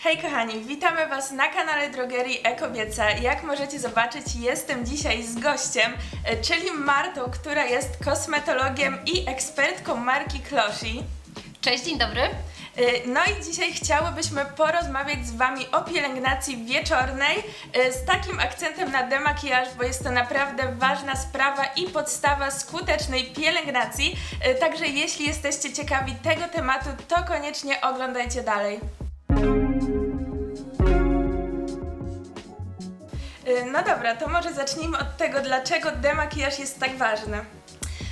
Hej kochani, witamy Was na kanale drogerii Ekobieca. Jak możecie zobaczyć, jestem dzisiaj z gościem, e, czyli Martą, która jest kosmetologiem i ekspertką marki Kloshi. Cześć, dzień dobry. E, No i dzisiaj chciałybyśmy porozmawiać z Wami o pielęgnacji wieczornej e, z takim akcentem na demakijaż, bo jest to naprawdę ważna sprawa i podstawa skutecznej pielęgnacji. Także jeśli jesteście ciekawi tego tematu, to koniecznie oglądajcie dalej. No dobra, to może zacznijmy od tego, dlaczego demakijaż jest tak ważny.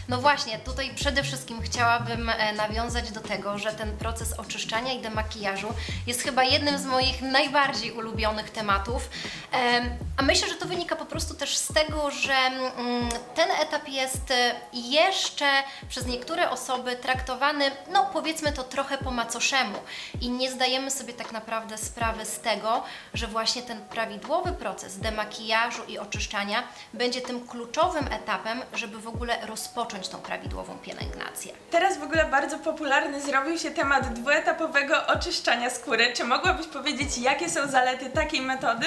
No właśnie, tutaj przede wszystkim chciałabym e, nawiązać do tego, że ten proces oczyszczania i demakijażu jest chyba jednym z moich najbardziej ulubionych tematów. Em, A myślę, że to wynika po prostu też z tego, że mm, ten etap jest e, jeszcze przez niektóre osoby traktowany, no powiedzmy to trochę po macoszemu i nie zdajemy sobie tak naprawdę sprawy z tego, że właśnie ten prawidłowy proces demakijażu i oczyszczania będzie tym kluczowym etapem, żeby w ogóle rozpocząć tą prawidłową pielęgnację. Teraz w ogóle bardzo popularny zrobił się temat dwuetapowego oczyszczania skóry. Czy mogłabyś powiedzieć, jakie są zalety takiej metody?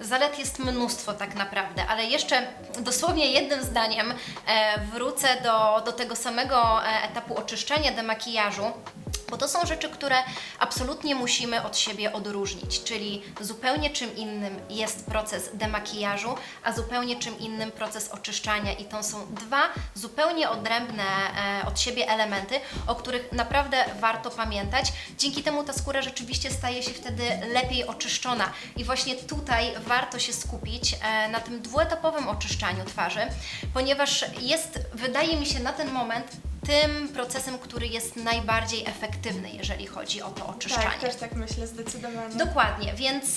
Zalet jest mnóstwo tak naprawdę, ale jeszcze dosłownie jednym zdaniem e, wrócę do, do tego samego e, etapu oczyszczania demakijażu, bo to są rzeczy, które absolutnie musimy od siebie odróżnić, czyli zupełnie czym innym jest proces demakijażu, a zupełnie czym innym proces oczyszczania i to są dwa zupełnie odrębne e, od siebie elementy, o których naprawdę warto pamiętać. Dzięki temu ta skóra rzeczywiście staje się wtedy lepiej oczyszczona i właśnie tutaj warto się skupić e, na tym dwuetapowym oczyszczaniu twarzy, ponieważ jest, wydaje mi się na ten moment, tym procesem, który jest najbardziej efektywny, jeżeli chodzi o to oczyszczanie. Tak, też tak myślę, zdecydowanie. Dokładnie, więc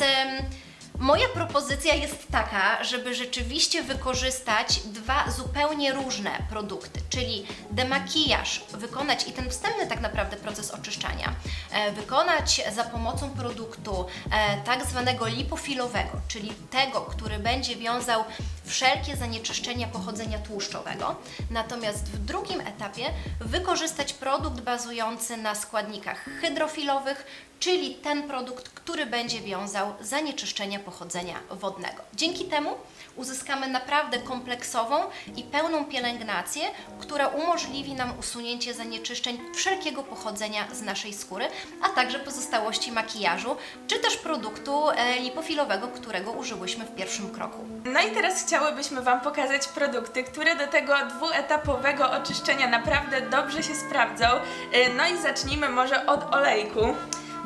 moja propozycja jest taka, żeby rzeczywiście wykorzystać dwa zupełnie różne produkty, czyli demakijaż wykonać i ten wstępny tak naprawdę proces oczyszczania e, wykonać za pomocą produktu e, tak zwanego lipofilowego, czyli tego, który będzie wiązał wszelkie zanieczyszczenia pochodzenia tłuszczowego. Natomiast w drugim etapie wykorzystać produkt bazujący na składnikach hydrofilowych, czyli ten produkt, który będzie wiązał zanieczyszczenia pochodzenia wodnego. Dzięki temu uzyskamy naprawdę kompleksową i pełną pielęgnację, która umożliwi nam usunięcie zanieczyszczeń wszelkiego pochodzenia z naszej skóry, a także pozostałości makijażu, czy też produktu e, lipofilowego, którego użyłyśmy w pierwszym kroku. No i teraz chciałybyśmy Wam pokazać produkty, które do tego dwuetapowego oczyszczenia naprawdę dobrze się sprawdzą. E, No i zacznijmy może od olejku.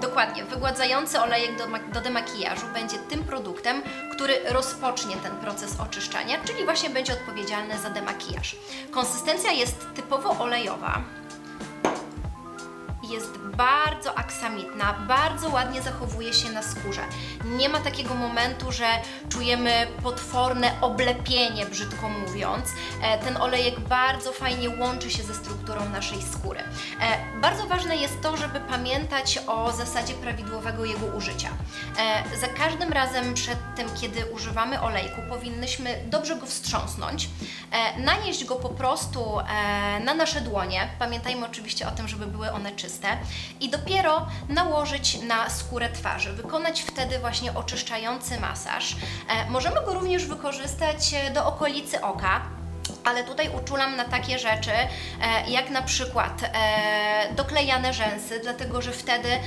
Dokładnie, wygładzający olejek do, do demakijażu będzie tym produktem, który rozpocznie ten proces oczyszczania, czyli właśnie będzie odpowiedzialny za demakijaż. Konsystencja jest typowo olejowa. Jest bardzo aksamitna, bardzo ładnie zachowuje się na skórze. Nie ma takiego momentu, że czujemy potworne oblepienie, brzydko mówiąc. E, Ten olejek bardzo fajnie łączy się ze strukturą naszej skóry. E, Bardzo ważne jest to, żeby pamiętać o zasadzie prawidłowego jego użycia. E, Za każdym razem przed tym, kiedy używamy olejku, powinnyśmy dobrze go wstrząsnąć, nanieść go po prostu na nasze dłonie. Pamiętajmy oczywiście o tym, żeby były one czyste i dopiero nałożyć na skórę twarzy. Wykonać wtedy właśnie oczyszczający masaż. E, Możemy go również wykorzystać e, do okolicy oka. Ale tutaj uczulam na takie rzeczy, e, jak na przykład e, doklejane rzęsy, dlatego że wtedy e,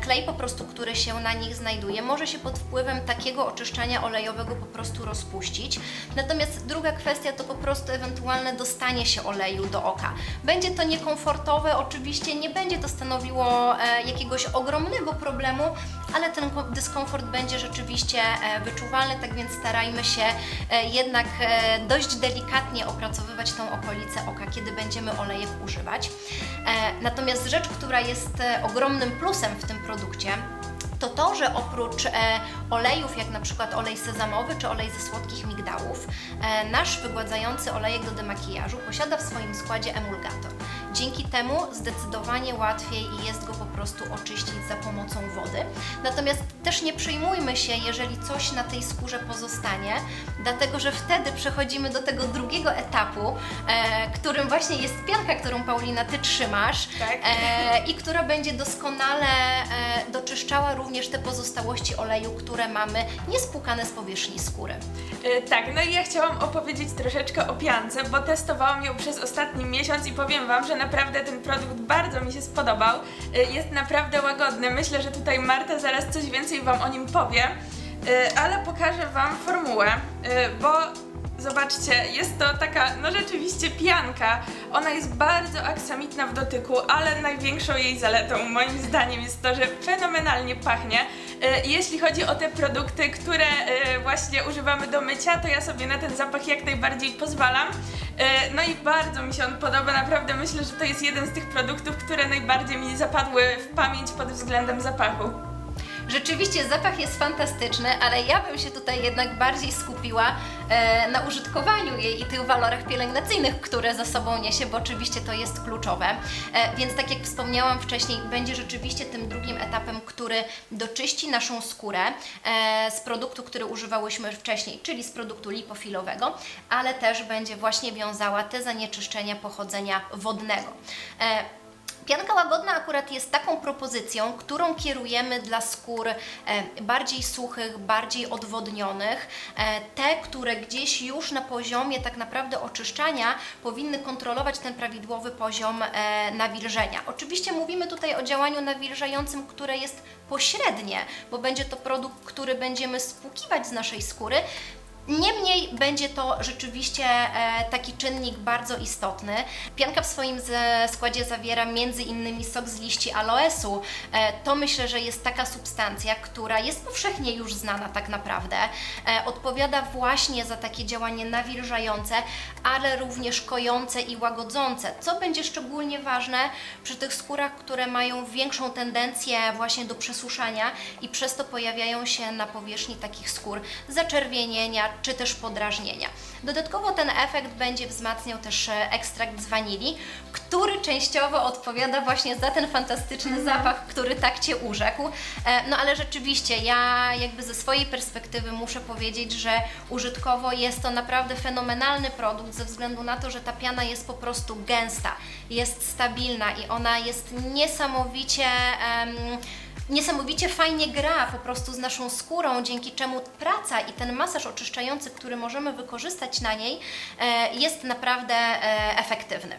klej po prostu, który się na nich znajduje, może się pod wpływem takiego oczyszczania olejowego po prostu rozpuścić. Natomiast druga kwestia to po prostu ewentualne dostanie się oleju do oka. Będzie to niekomfortowe, oczywiście nie będzie to stanowiło jakiegoś ogromnego problemu, ale ten ko- dyskomfort będzie rzeczywiście wyczuwalny, tak więc starajmy się jednak dość delikatnie opracowywać tą okolicę oka, kiedy będziemy olejek używać. E, Natomiast rzecz, która jest e, ogromnym plusem w tym produkcie, to to, że oprócz e, olejów, jak na przykład olej sezamowy czy olej ze słodkich migdałów, e, nasz wygładzający olejek do demakijażu posiada w swoim składzie emulgator. Dzięki temu zdecydowanie łatwiej jest go po prostu oczyścić za pomocą wody. Natomiast też nie przejmujmy się, jeżeli coś na tej skórze pozostanie, dlatego że wtedy przechodzimy do tego drugiego etapu, e, którym właśnie jest pianka, którą Paulina Ty trzymasz Tak. e, i która będzie doskonale e, doczyszczała również te pozostałości oleju, które mamy niespłukane z powierzchni skóry. Y, Tak, no i ja chciałam opowiedzieć troszeczkę o piance, bo testowałam ją przez ostatni miesiąc i powiem Wam, że naprawdę ten produkt bardzo mi się spodobał. Y, Jest naprawdę łagodny. Myślę, że tutaj Marta zaraz coś więcej Wam o nim powie, Y, ale pokażę Wam formułę, y, bo zobaczcie, jest to taka, no rzeczywiście pianka. Ona jest bardzo aksamitna w dotyku, ale największą jej zaletą moim zdaniem jest to, że fenomenalnie pachnie. Y, Jeśli chodzi o te produkty, które y, właśnie używamy do mycia, to ja sobie na ten zapach jak najbardziej pozwalam. Y, No i bardzo mi się on podoba, naprawdę myślę, że to jest jeden z tych produktów, które najbardziej mi zapadły w pamięć pod względem zapachu. Rzeczywiście zapach jest fantastyczny, ale ja bym się tutaj jednak bardziej skupiła e, na użytkowaniu jej i tych walorach pielęgnacyjnych, które za sobą niesie, bo oczywiście to jest kluczowe. E, więc tak jak wspomniałam wcześniej, będzie rzeczywiście tym drugim etapem, który doczyści naszą skórę e, z produktu, który używałyśmy wcześniej, czyli z produktu lipofilowego, ale też będzie właśnie wiązała te zanieczyszczenia pochodzenia wodnego. E, Pianka łagodna akurat jest taką propozycją, którą kierujemy dla skór e, bardziej suchych, bardziej odwodnionych. E, te, które gdzieś już na poziomie tak naprawdę oczyszczania powinny kontrolować ten prawidłowy poziom e, nawilżenia. Oczywiście mówimy tutaj o działaniu nawilżającym, które jest pośrednie, bo będzie to produkt, który będziemy spłukiwać z naszej skóry, Niemniej będzie to rzeczywiście e, taki czynnik bardzo istotny. Pianka w swoim składzie zawiera między innymi sok z liści aloesu. E, to myślę, że jest taka substancja, która jest powszechnie już znana tak naprawdę. E, odpowiada właśnie za takie działanie nawilżające, ale również kojące i łagodzące, co będzie szczególnie ważne przy tych skórach, które mają większą tendencję właśnie do przesuszania i przez to pojawiają się na powierzchni takich skór zaczerwienienia czy też podrażnienia. Dodatkowo ten efekt będzie wzmacniał też e, ekstrakt z wanilii, który częściowo odpowiada właśnie za ten fantastyczny zapach, który tak Cię urzekł. E, No ale rzeczywiście ja jakby ze swojej perspektywy muszę powiedzieć, że użytkowo jest to naprawdę fenomenalny produkt ze względu na to, że ta piana jest po prostu gęsta, jest stabilna i ona jest niesamowicie em, niesamowicie fajnie gra po prostu z naszą skórą, dzięki czemu praca i ten masaż oczyszczający, który możemy wykorzystać na niej, e, jest naprawdę e, efektywny.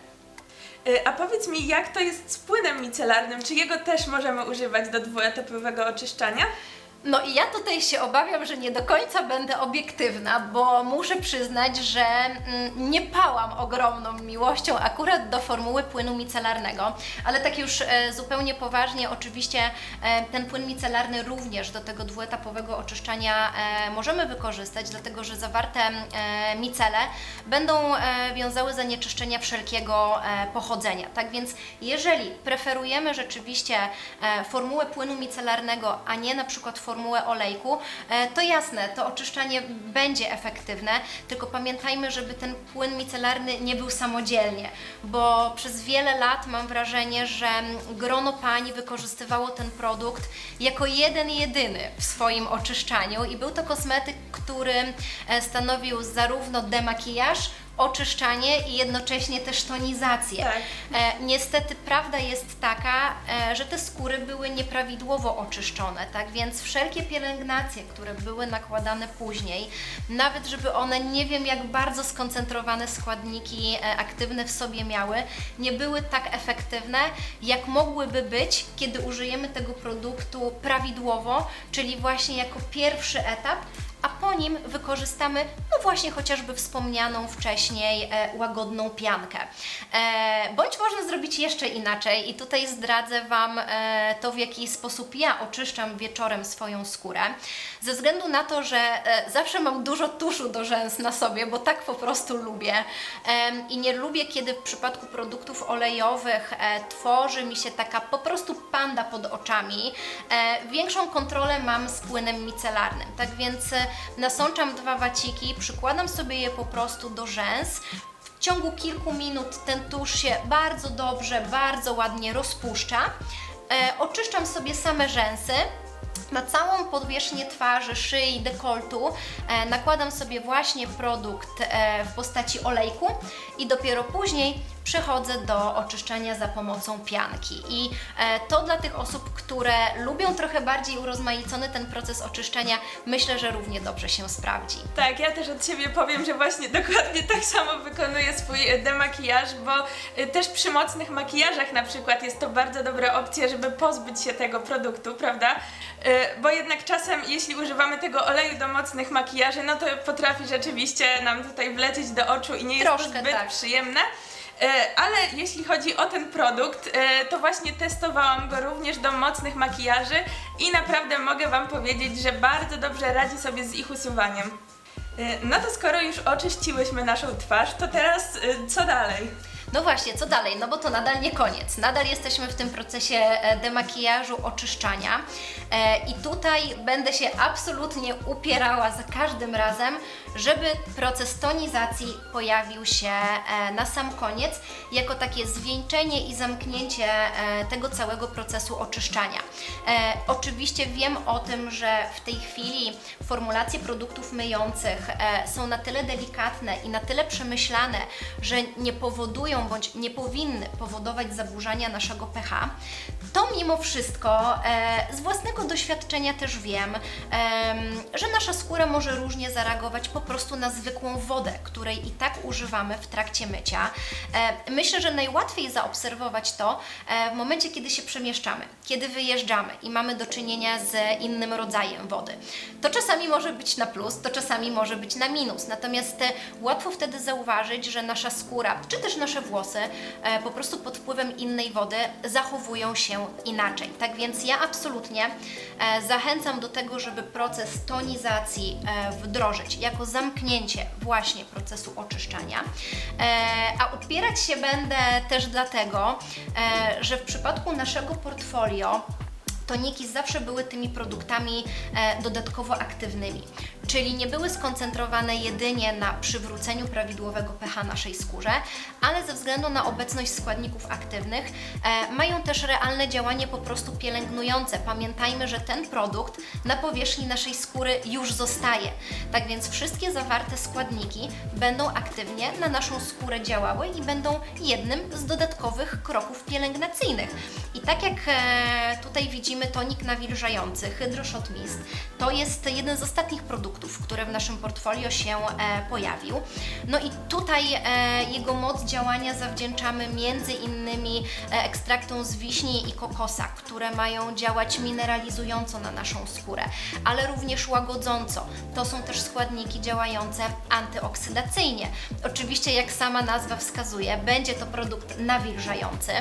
Y, A powiedz mi, jak to jest z płynem micelarnym? Czy jego też możemy używać do dwuetapowego oczyszczania? No i ja tutaj się obawiam, że nie do końca będę obiektywna, bo muszę przyznać, że mm, nie pałam ogromną miłością akurat do formuły płynu micelarnego, ale tak już e, zupełnie poważnie, oczywiście e, ten płyn micelarny również do tego dwuetapowego oczyszczania e, możemy wykorzystać, dlatego że zawarte micele będą wiązały zanieczyszczenia wszelkiego pochodzenia. Tak więc jeżeli preferujemy rzeczywiście formułę płynu micelarnego, a nie na przykład formułę olejku, e, to jasne, to oczyszczanie będzie efektywne, tylko pamiętajmy, żeby ten płyn micelarny nie był samodzielnie, bo przez wiele lat mam wrażenie, że grono pań wykorzystywało ten produkt jako jeden jedyny w swoim oczyszczaniu i był to kosmetyk, który e, stanowił zarówno demakijaż, oczyszczanie i jednocześnie też tonizację. Tak. E, niestety prawda jest taka, e, że te skóry były nieprawidłowo oczyszczone, tak więc wszelkie pielęgnacje, które były nakładane później, nawet żeby one nie wiem jak bardzo skoncentrowane składniki e, aktywne w sobie miały, nie były tak efektywne, jak mogłyby być, kiedy użyjemy tego produktu prawidłowo, czyli właśnie jako pierwszy etap, a po nim wykorzystamy, no właśnie chociażby wspomnianą wcześniej e, łagodną piankę. E, bądź można zrobić jeszcze inaczej i tutaj zdradzę Wam e, to, w jaki sposób ja oczyszczam wieczorem swoją skórę. Ze względu na to, że e, zawsze mam dużo tuszu do rzęs na sobie, bo tak po prostu lubię Em, i nie lubię, kiedy w przypadku produktów olejowych e, tworzy mi się taka po prostu panda pod oczami. E, większą kontrolę mam z płynem micelarnym, tak więc e, nasączam dwa waciki, przykładam sobie je po prostu do rzęs, ciągu kilku minut ten tusz się bardzo dobrze, bardzo ładnie rozpuszcza. E, oczyszczam sobie same rzęsy. Na całą powierzchnię twarzy, szyi, dekoltu e, nakładam sobie właśnie produkt e, w postaci olejku i dopiero później przechodzę do oczyszczania za pomocą pianki. I e, to dla tych osób, które lubią trochę bardziej urozmaicony ten proces oczyszczania, myślę, że równie dobrze się sprawdzi. Tak, ja też od siebie powiem, że właśnie dokładnie tak samo wykonuję swój e, demakijaż, bo e, też przy mocnych makijażach na przykład jest to bardzo dobra opcja, żeby pozbyć się tego produktu, prawda? Bo jednak czasem, jeśli używamy tego oleju do mocnych makijaży, no to potrafi rzeczywiście nam tutaj wlecieć do oczu i nie jest Troszkę to zbyt tak. przyjemne. E, Ale jeśli chodzi o ten produkt, e, to właśnie testowałam go również do mocnych makijaży i naprawdę mogę Wam powiedzieć, że bardzo dobrze radzi sobie z ich usuwaniem. E, No to skoro już oczyściłyśmy naszą twarz, to teraz co dalej? No właśnie, co dalej? No bo to nadal nie koniec. Nadal jesteśmy w tym procesie e, demakijażu, oczyszczania. E, I tutaj będę się absolutnie upierała za każdym razem, żeby proces tonizacji pojawił się e, na sam koniec, jako takie zwieńczenie i zamknięcie tego całego procesu oczyszczania. Oczywiście wiem o tym, że w tej chwili formulacje produktów myjących są na tyle delikatne i na tyle przemyślane, że nie powodują bądź nie powinny powodować zaburzania naszego pH, to mimo wszystko e, z własnego doświadczenia też wiem, em, że nasza skóra może różnie zareagować po prostu na zwykłą wodę, której i tak używamy w trakcie mycia. E, myślę, że najłatwiej zaobserwować to e, w momencie, kiedy się przemieszczamy, kiedy wyjeżdżamy i mamy do czynienia z innym rodzajem wody. To czasami może być na plus, to czasami może być na minus, natomiast e, łatwo wtedy zauważyć, że nasza skóra, czy też nasze włosy e, po prostu pod wpływem innej wody zachowują się inaczej. Tak więc ja absolutnie e, zachęcam do tego, żeby proces tonizacji e, wdrożyć jako zamknięcie właśnie procesu oczyszczania. A upierać się będę też dlatego, że w przypadku naszego portfolio toniki zawsze były tymi produktami dodatkowo aktywnymi, czyli nie były skoncentrowane jedynie na przywróceniu prawidłowego pH naszej skórze, ale ze względu na obecność składników aktywnych e, mają też realne działanie po prostu pielęgnujące. Pamiętajmy, że ten produkt na powierzchni naszej skóry już zostaje. Tak więc wszystkie zawarte składniki będą aktywnie na naszą skórę działały i będą jednym z dodatkowych kroków pielęgnacyjnych. I tak jak e, tutaj widzimy tonik nawilżający, Hydroshot Mist, to jest jeden z ostatnich produktów, które w naszym portfolio się e, pojawił. No i tutaj e, jego moc działania zawdzięczamy między innymi e, ekstraktom z wiśni i kokosa, które mają działać mineralizująco na naszą skórę, ale również łagodząco. To są też składniki działające antyoksydacyjnie. Oczywiście, jak sama nazwa wskazuje, będzie to produkt nawilżający.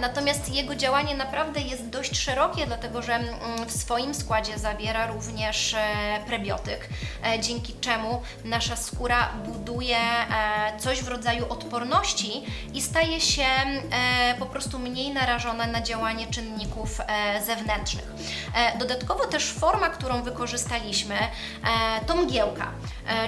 Natomiast jego działanie naprawdę jest dość szerokie, dlatego że mm, w swoim składzie zawiera również e, prebiotyk, e, dzięki czemu nasza skóra buduje e, coś w rodzaju odporności i staje się e, po prostu mniej narażona na działanie czynników zewnętrznych. Dodatkowo też forma, którą wykorzystaliśmy, to mgiełka,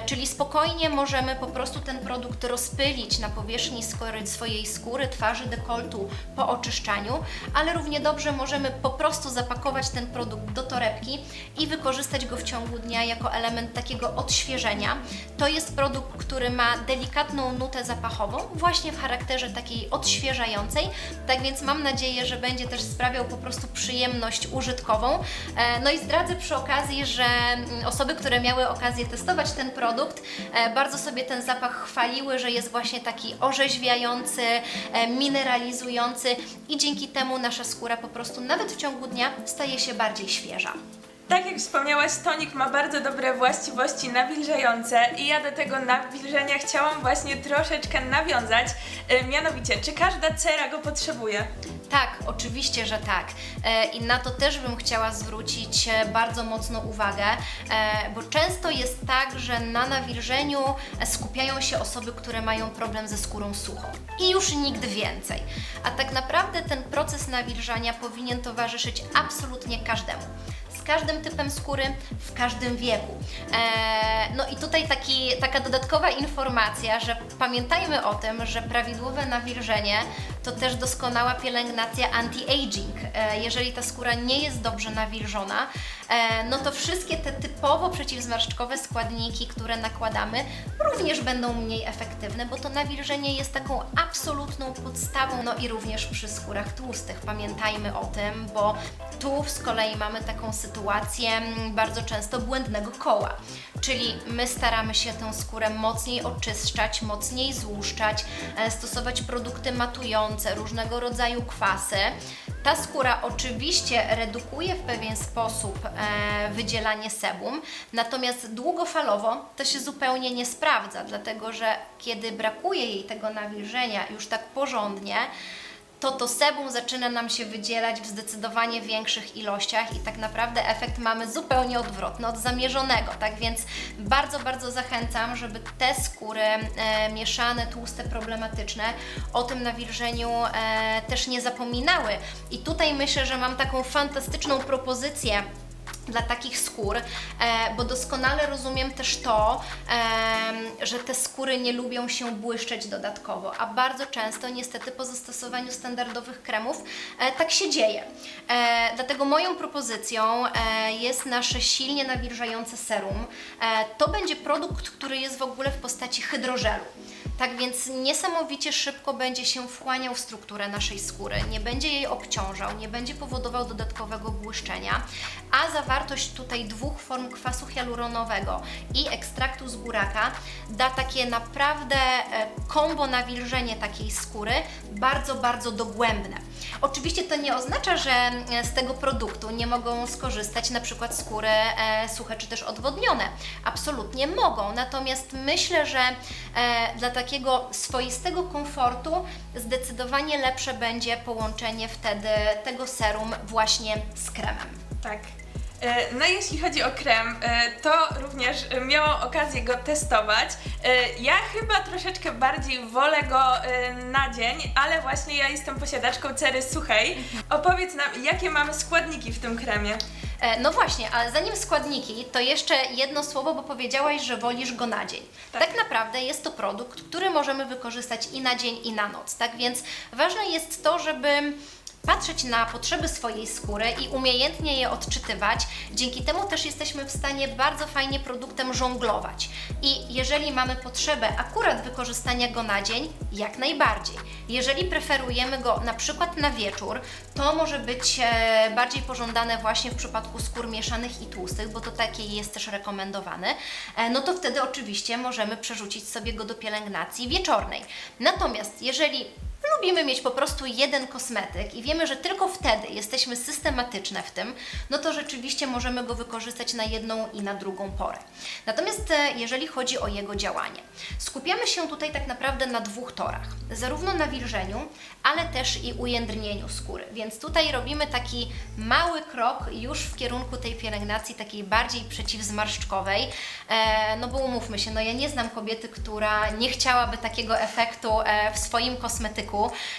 czyli spokojnie możemy po prostu ten produkt rozpylić na powierzchni swojej skóry, twarzy, dekoltu po oczyszczaniu, ale równie dobrze możemy po prostu zapakować ten produkt do torebki i wykorzystać go w ciągu dnia jako element takiego odświeżenia. To jest produkt, który ma delikatną nutę zapachową, właśnie w charakterze takiej odświeżającej, tak więc mam nadzieję, że będzie też sprawiał po prostu przyjemność użytkową. E, No i zdradzę przy okazji, że mm, osoby, które miały okazję testować ten produkt, e, bardzo sobie ten zapach chwaliły, że jest właśnie taki orzeźwiający, e, mineralizujący i dzięki temu nasza skóra po prostu nawet w ciągu dnia staje się bardziej świeża. Tak jak wspomniałaś, tonik ma bardzo dobre właściwości nawilżające i ja do tego nawilżenia chciałam właśnie troszeczkę nawiązać. E, mianowicie, czy każda cera go potrzebuje? Tak, oczywiście, że tak. E, I na to też bym chciała zwrócić e, bardzo mocno uwagę, bo często jest tak, że na nawilżeniu skupiają się osoby, które mają problem ze skórą suchą. I już nikt więcej. A tak naprawdę ten proces nawilżania powinien towarzyszyć absolutnie każdemu. Każdym typem skóry, w każdym wieku. E, no i tutaj taki, taka dodatkowa informacja, że pamiętajmy o tym, że prawidłowe nawilżenie to też doskonała pielęgnacja anti-aging. E, jeżeli ta skóra nie jest dobrze nawilżona, no to wszystkie te typowo przeciwzmarszczkowe składniki, które nakładamy, również będą mniej efektywne, bo to nawilżenie jest taką absolutną podstawą, no i również przy skórach tłustych. Pamiętajmy o tym, bo tu z kolei mamy taką sytuację bardzo często błędnego koła, czyli my staramy się tę skórę mocniej oczyszczać, mocniej złuszczać, e, stosować produkty matujące, różnego rodzaju kwasy. Ta skóra oczywiście redukuje w pewien sposób e, wydzielanie sebum, natomiast długofalowo to się zupełnie nie sprawdza, dlatego że kiedy brakuje jej tego nawilżenia już tak porządnie, to to sebum zaczyna nam się wydzielać w zdecydowanie większych ilościach i tak naprawdę efekt mamy zupełnie odwrotny od zamierzonego. Tak więc bardzo, bardzo zachęcam, żeby te skóry e, mieszane, tłuste, problematyczne o tym nawilżeniu e, też nie zapominały. I tutaj myślę, że mam taką fantastyczną propozycję dla takich skór, e, bo doskonale rozumiem też to, em, że te skóry nie lubią się błyszczeć dodatkowo, a bardzo często niestety po zastosowaniu standardowych kremów e, tak się dzieje. E, dlatego moją propozycją e, jest nasze silnie nawilżające serum. E, to będzie produkt, który jest w ogóle w postaci hydrożelu. Tak więc niesamowicie szybko będzie się wchłaniał w strukturę naszej skóry, nie będzie jej obciążał, nie będzie powodował dodatkowego błyszczenia, a zawartość tutaj dwóch form kwasu hialuronowego i ekstraktu z buraka da takie naprawdę e, kombo nawilżenie takiej skóry bardzo, bardzo dogłębne. Oczywiście to nie oznacza, że e, z tego produktu nie mogą skorzystać na przykład skóry e, suche czy też odwodnione. Absolutnie mogą, natomiast myślę, że e, dla takiego swoistego komfortu zdecydowanie lepsze będzie połączenie wtedy tego serum właśnie z kremem. Tak. E, No i jeśli chodzi o krem, e, to również miałam okazję go testować. E, Ja chyba troszeczkę bardziej wolę go na dzień, ale właśnie ja jestem posiadaczką cery suchej. Opowiedz nam, jakie mamy składniki w tym kremie. No właśnie, ale zanim składniki, to jeszcze jedno słowo, bo powiedziałaś, że wolisz go na dzień. Tak. Tak, naprawdę jest to produkt, który możemy wykorzystać i na dzień, i na noc. Tak więc ważne jest to, żeby patrzeć na potrzeby swojej skóry i umiejętnie je odczytywać. Dzięki temu też jesteśmy w stanie bardzo fajnie produktem żonglować. I jeżeli mamy potrzebę akurat wykorzystania go na dzień, jak najbardziej. Jeżeli preferujemy go na przykład na wieczór, to może być e, bardziej pożądane właśnie w przypadku skór mieszanych i tłustych, bo to takie jest też rekomendowane. E, no to wtedy oczywiście możemy przerzucić sobie go do pielęgnacji wieczornej. Natomiast jeżeli lubimy mieć po prostu jeden kosmetyk i wiemy, że tylko wtedy jesteśmy systematyczne w tym, no to rzeczywiście możemy go wykorzystać na jedną i na drugą porę. Natomiast e, jeżeli chodzi o jego działanie, skupiamy się tutaj tak naprawdę na dwóch torach. Zarówno na wilżeniu, ale też i ujędrnieniu skóry. Więc tutaj robimy taki mały krok już w kierunku tej pielęgnacji takiej bardziej przeciwzmarszczkowej. E, no bo umówmy się, no ja nie znam kobiety, która nie chciałaby takiego efektu e, w swoim kosmetyku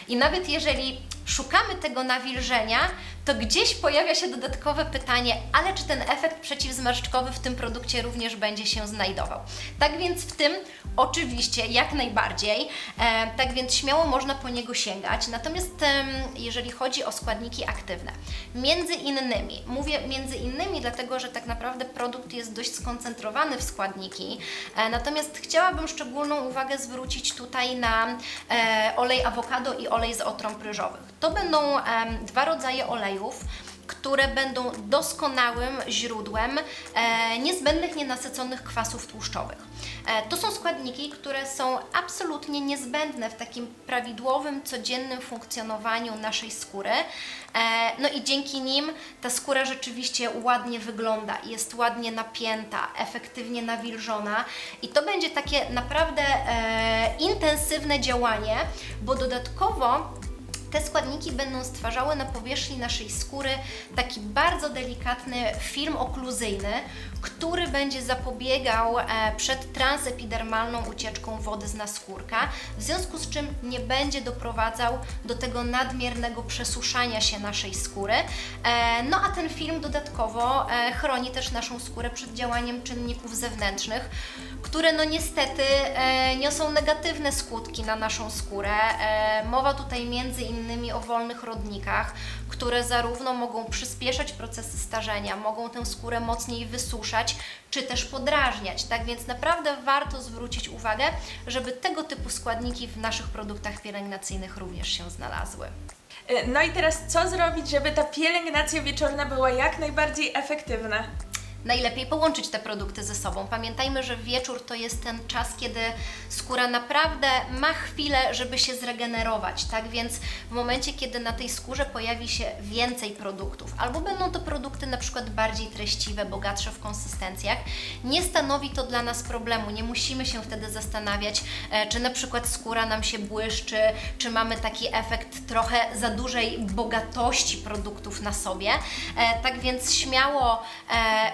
i nawet jeżeli szukamy tego nawilżenia, to gdzieś pojawia się dodatkowe pytanie, ale czy ten efekt przeciwzmarszczkowy w tym produkcie również będzie się znajdował? Tak więc w tym oczywiście jak najbardziej, e, tak więc śmiało można po niego sięgać. Natomiast em, jeżeli chodzi o składniki aktywne, między innymi, mówię między innymi dlatego, że tak naprawdę produkt jest dość skoncentrowany w składniki, e, natomiast chciałabym szczególną uwagę zwrócić tutaj na e, olej awokado i olej z otrąb ryżowych. To będą em, dwa rodzaje olejów, które będą doskonałym źródłem e, niezbędnych nienasyconych kwasów tłuszczowych. E, to są składniki, które są absolutnie niezbędne w takim prawidłowym, codziennym funkcjonowaniu naszej skóry. E, no i dzięki nim ta skóra rzeczywiście ładnie wygląda, jest ładnie napięta, efektywnie nawilżona i to będzie takie naprawdę e, intensywne działanie, bo dodatkowo Te składniki będą stwarzały na powierzchni naszej skóry taki bardzo delikatny film okluzyjny, który będzie zapobiegał e, przed transepidermalną ucieczką wody z naskórka, w związku z czym nie będzie doprowadzał do tego nadmiernego przesuszania się naszej skóry. E, no a ten film dodatkowo e, chroni też naszą skórę przed działaniem czynników zewnętrznych, które no niestety e, niosą negatywne skutki na naszą skórę. E, mowa tutaj między innymi o wolnych rodnikach, które zarówno mogą przyspieszać procesy starzenia, mogą tę skórę mocniej wysuszać, czy też podrażniać. Tak więc naprawdę warto zwrócić uwagę, żeby tego typu składniki w naszych produktach pielęgnacyjnych również się znalazły. Y, No i teraz co zrobić, żeby ta pielęgnacja wieczorna była jak najbardziej efektywna? Najlepiej połączyć te produkty ze sobą. Pamiętajmy, że wieczór to jest ten czas, kiedy skóra naprawdę ma chwilę, żeby się zregenerować. Tak więc w momencie, kiedy na tej skórze pojawi się więcej produktów, albo będą to produkty na przykład bardziej treściwe, bogatsze w konsystencjach, nie stanowi to dla nas problemu. Nie musimy się wtedy zastanawiać, e, czy na przykład skóra nam się błyszczy, czy mamy taki efekt trochę za dużej bogatości produktów na sobie. E, Tak więc śmiało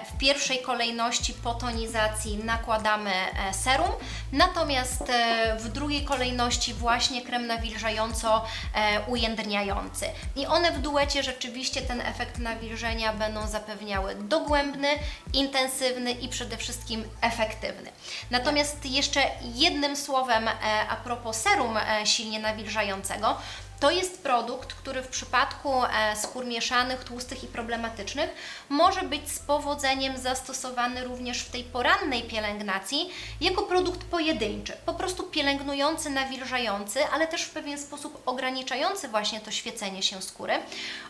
w pierwszej kolejności po tonizacji nakładamy e, serum, natomiast e, w drugiej kolejności właśnie krem nawilżająco e, ujędrniający. I one w duecie rzeczywiście ten efekt nawilżenia będą zapewniały dogłębny, intensywny i przede wszystkim efektywny. Natomiast jeszcze jednym słowem e, a propos serum e, silnie nawilżającego, to jest produkt, który w przypadku e, skór mieszanych, tłustych i problematycznych może być z powodzeniem zastosowany również w tej porannej pielęgnacji jako produkt pojedynczy, po prostu pielęgnujący, nawilżający, ale też w pewien sposób ograniczający właśnie to świecenie się skóry,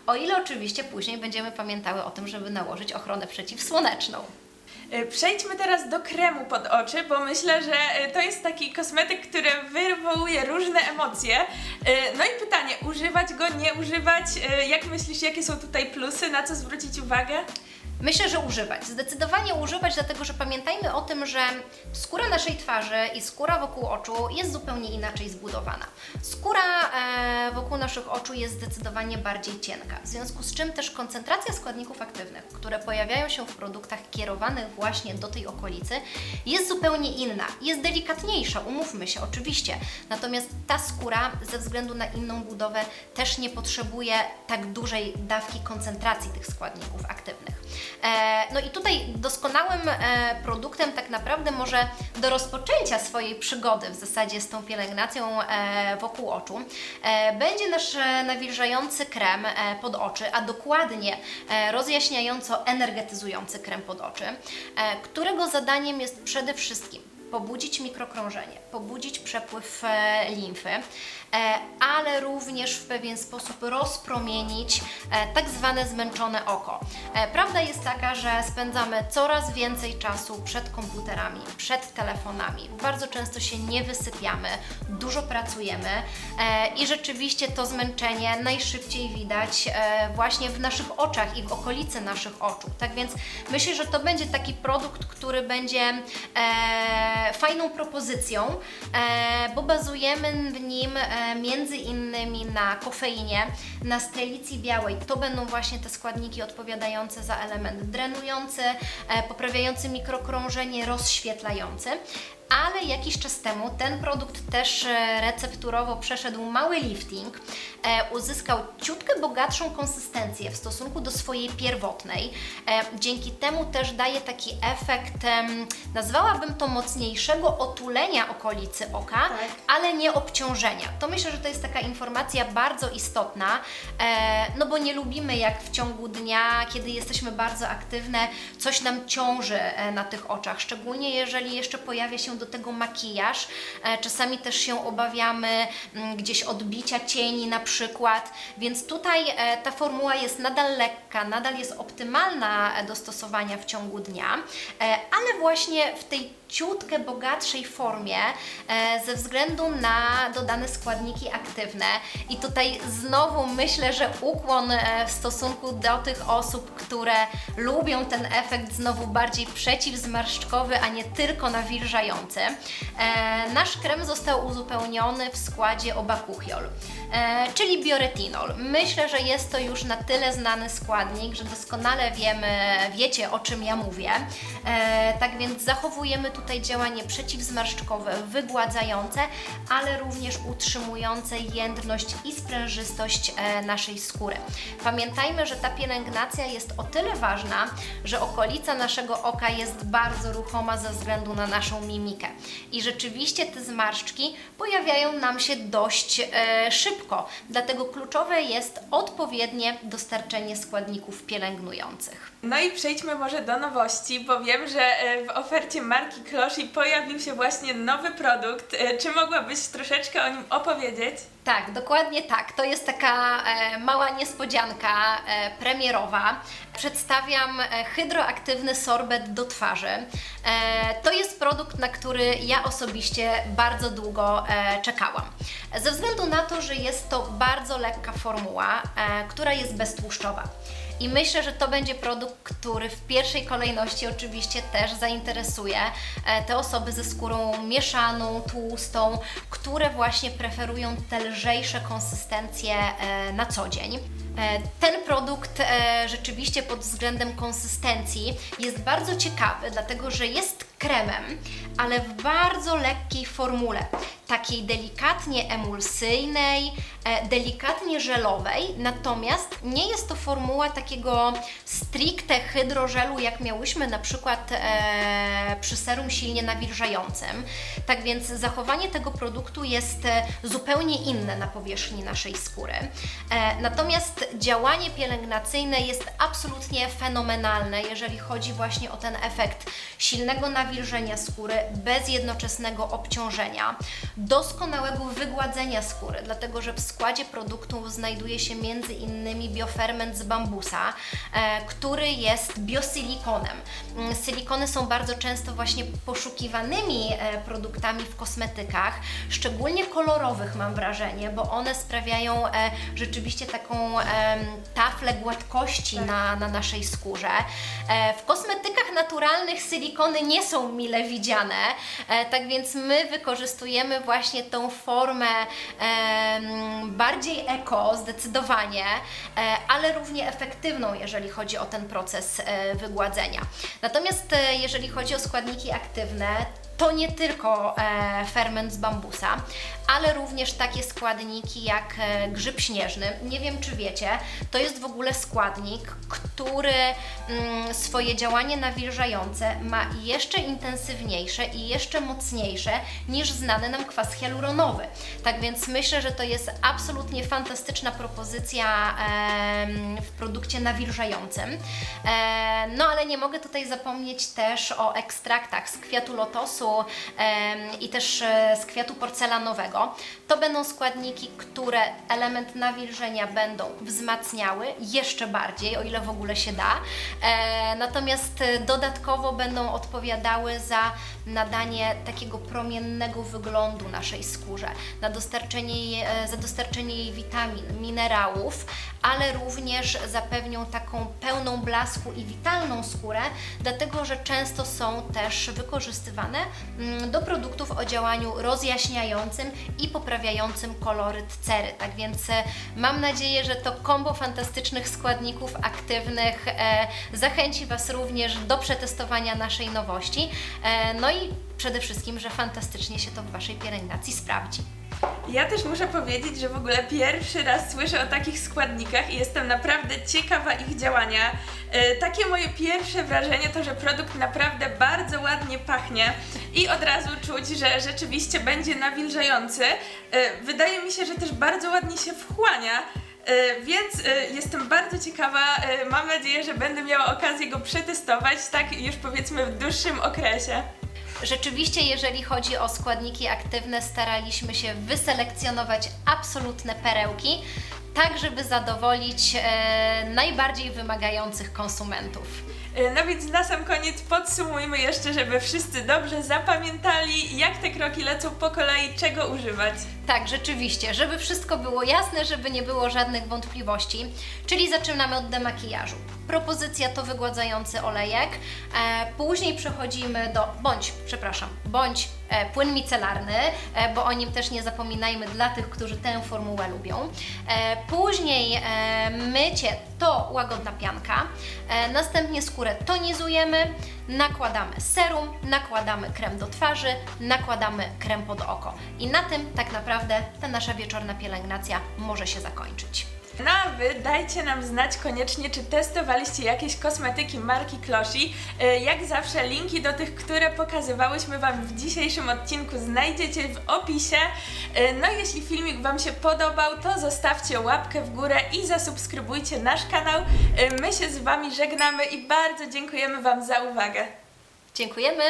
o ile oczywiście później będziemy pamiętały o tym, żeby nałożyć ochronę przeciwsłoneczną. Y, Przejdźmy teraz do kremu pod oczy, bo myślę, że y, to jest taki kosmetyk, który wywołuje różne emocje. Y, No i pytanie, używać go, nie używać? Jak myślisz, jakie są tutaj plusy, na co zwrócić uwagę? Myślę, że używać. Zdecydowanie używać, dlatego że pamiętajmy o tym, że skóra naszej twarzy i skóra wokół oczu jest zupełnie inaczej zbudowana. Skóra e, wokół naszych oczu jest zdecydowanie bardziej cienka, w związku z czym też koncentracja składników aktywnych, które pojawiają się w produktach kierowanych właśnie do tej okolicy, jest zupełnie inna. Jest delikatniejsza, umówmy się, oczywiście. Natomiast ta skóra ze względu na inną budowę też nie potrzebuje tak dużej dawki koncentracji tych składników aktywnych. E, no i tutaj doskonałym e, produktem tak naprawdę może do rozpoczęcia swojej przygody w zasadzie z tą pielęgnacją e, wokół oczu będzie nasz nawilżający krem pod oczy, a dokładnie e, rozjaśniająco-energetyzujący krem pod oczy, którego zadaniem jest przede wszystkim pobudzić mikrokrążenie, pobudzić przepływ e, limfy, e, ale również w pewien sposób rozpromienić e, tak zwane zmęczone oko. Prawda jest taka, że spędzamy coraz więcej czasu przed komputerami, przed telefonami. Bardzo często się nie wysypiamy, dużo pracujemy i rzeczywiście to zmęczenie najszybciej widać właśnie w naszych oczach i w okolicy naszych oczu. Tak więc myślę, że to będzie taki produkt, który będzie fajną propozycją, e, bo bazujemy w nim e, między innymi na kofeinie, na strelicji białej. To będą właśnie te składniki odpowiadające za element drenujący, e, poprawiający mikrokrążenie, rozświetlający. Ale jakiś czas temu ten produkt też e, recepturowo przeszedł mały lifting, e, uzyskał ciutkę bogatszą konsystencję w stosunku do swojej pierwotnej. E, dzięki temu też daje taki efekt, nazwałabym to mocniejszego otulenia okolicy oka, Tak. ale nie obciążenia. To myślę, że to jest taka informacja bardzo istotna, no bo nie lubimy jak w ciągu dnia, kiedy jesteśmy bardzo aktywne, coś nam ciąży na tych oczach, szczególnie jeżeli jeszcze pojawia się do tego makijaż. E, czasami też się obawiamy mm, gdzieś odbicia cieni na przykład, więc tutaj e, ta formuła jest nadal lekka, nadal jest optymalna e, do stosowania w ciągu dnia, ale właśnie w tej ciutkę bogatszej formie e, ze względu na dodane składniki aktywne. I tutaj znowu myślę, że ukłon e, w stosunku do tych osób, które lubią ten efekt znowu bardziej przeciwzmarszczkowy, a nie tylko nawilżający. E, nasz krem został uzupełniony w składzie obakuchiol, czyli bioretinol. Myślę, że jest to już na tyle znany składnik, że doskonale wiemy, wiecie o czym ja mówię. E, tak więc zachowujemy tutaj działanie przeciwzmarszczkowe, wygładzające, ale również utrzymujące jędrność i sprężystość e, naszej skóry. Pamiętajmy, że ta pielęgnacja jest o tyle ważna, że okolica naszego oka jest bardzo ruchoma ze względu na naszą mimikę. I rzeczywiście te zmarszczki pojawiają nam się dość e, szybko, dlatego kluczowe jest odpowiednie dostarczenie składników pielęgnujących. No i przejdźmy może do nowości, bo wiem, że e, w ofercie marki Kloshi pojawił się właśnie nowy produkt. E, Czy mogłabyś troszeczkę o nim opowiedzieć? Tak, dokładnie tak. To jest taka e, mała niespodzianka premierowa. Przedstawiam hydroaktywny sorbet do twarzy. To jest produkt, na który ja osobiście bardzo długo czekałam. Ze względu na to, że jest to bardzo lekka formuła, która jest beztłuszczowa. I myślę, że to będzie produkt, który w pierwszej kolejności oczywiście też zainteresuje e, te osoby ze skórą mieszaną, tłustą, które właśnie preferują te lżejsze konsystencje e, na co dzień. E, Ten produkt rzeczywiście pod względem konsystencji jest bardzo ciekawy, dlatego że jest kremem, ale w bardzo lekkiej formule, takiej delikatnie emulsyjnej, e, delikatnie żelowej, natomiast nie jest to formuła takiego stricte hydrożelu, jak miałyśmy na przykład e, przy serum silnie nawilżającym. Tak więc zachowanie tego produktu jest e, zupełnie inne na powierzchni naszej skóry. Natomiast działanie pielęgnacyjne jest absolutnie fenomenalne, jeżeli chodzi właśnie o ten efekt silnego nawilżenia skóry bez jednoczesnego obciążenia, doskonałego wygładzenia skóry, dlatego że w składzie produktu znajduje się między innymi bioferment z bambusa, e, który jest biosilikonem. Mm, Silikony są bardzo często właśnie poszukiwanymi e, produktami w kosmetykach, szczególnie kolorowych mam wrażenie, bo one sprawiają e, rzeczywiście taką taflę gładkości na, na naszej skórze. W kosmetykach naturalnych silikony nie są mile widziane, tak więc my wykorzystujemy właśnie tą formę bardziej eko zdecydowanie, e, ale równie efektywną, jeżeli chodzi o ten proces e, wygładzenia. Natomiast e, jeżeli chodzi o składniki aktywne, to nie tylko e, ferment z bambusa, ale również takie składniki jak e, grzyb śnieżny. Nie wiem, czy wiecie, to jest w ogóle składnik, który mm, swoje działanie nawilżające ma jeszcze intensywniejsze i jeszcze mocniejsze niż znany nam kwas hialuronowy. Tak więc myślę, że to jest absolutnie fantastyczna propozycja em, w produkcie nawilżającym. E, no ale nie mogę tutaj zapomnieć też o ekstraktach z kwiatu lotosu i też e, z kwiatu porcelanowego. To będą składniki, które element nawilżenia będą wzmacniały jeszcze bardziej, o ile w ogóle się da. E, natomiast e, dodatkowo będą odpowiadały za nadanie takiego promiennego wyglądu naszej skórze, na dostarczenie jej, za dostarczenie jej witamin, minerałów, ale również zapewnią taką pełną blasku i witalną skórę, dlatego że często są też wykorzystywane do produktów o działaniu rozjaśniającym i poprawiającym koloryt cery. Tak więc e, mam nadzieję, że to kombo fantastycznych składników aktywnych e, zachęci Was również do przetestowania naszej nowości. E, no i przede wszystkim, że fantastycznie się to w Waszej pielęgnacji sprawdzi. Ja też muszę powiedzieć, że w ogóle pierwszy raz słyszę o takich składnikach i jestem naprawdę ciekawa ich działania. Takie moje pierwsze wrażenie to, że produkt naprawdę bardzo ładnie pachnie i od razu czuć, że rzeczywiście będzie nawilżający. E, wydaje mi się, że też bardzo ładnie się wchłania. E, Więc e, jestem bardzo ciekawa, mam nadzieję, że będę miała okazję go przetestować, tak już powiedzmy w dłuższym okresie. Rzeczywiście, jeżeli chodzi o składniki aktywne, staraliśmy się wyselekcjonować absolutne perełki, tak żeby zadowolić e, najbardziej wymagających konsumentów. Y, No więc na sam koniec podsumujmy jeszcze, żeby wszyscy dobrze zapamiętali, jak te kroki lecą po kolei, czego używać. Tak, rzeczywiście, żeby wszystko było jasne, żeby nie było żadnych wątpliwości. Czyli zaczynamy od demakijażu. Propozycja to wygładzający olejek, e, później przechodzimy do, bądź, przepraszam, bądź e, płyn micelarny, e, bo o nim też nie zapominajmy dla tych, którzy tę formułę lubią. E, później e, mycie to łagodna pianka, e, następnie skórę tonizujemy, nakładamy serum, nakładamy krem do twarzy, nakładamy krem pod oko. I na tym tak naprawdę ta nasza wieczorna pielęgnacja może się zakończyć. No a Wy dajcie nam znać koniecznie, czy testowaliście jakieś kosmetyki marki Kloshi. Y, Jak zawsze linki do tych, które pokazywałyśmy Wam w dzisiejszym odcinku znajdziecie w opisie. Y, No jeśli filmik Wam się podobał, to zostawcie łapkę w górę i zasubskrybujcie nasz kanał. Y, My się z Wami żegnamy i bardzo dziękujemy Wam za uwagę. Dziękujemy!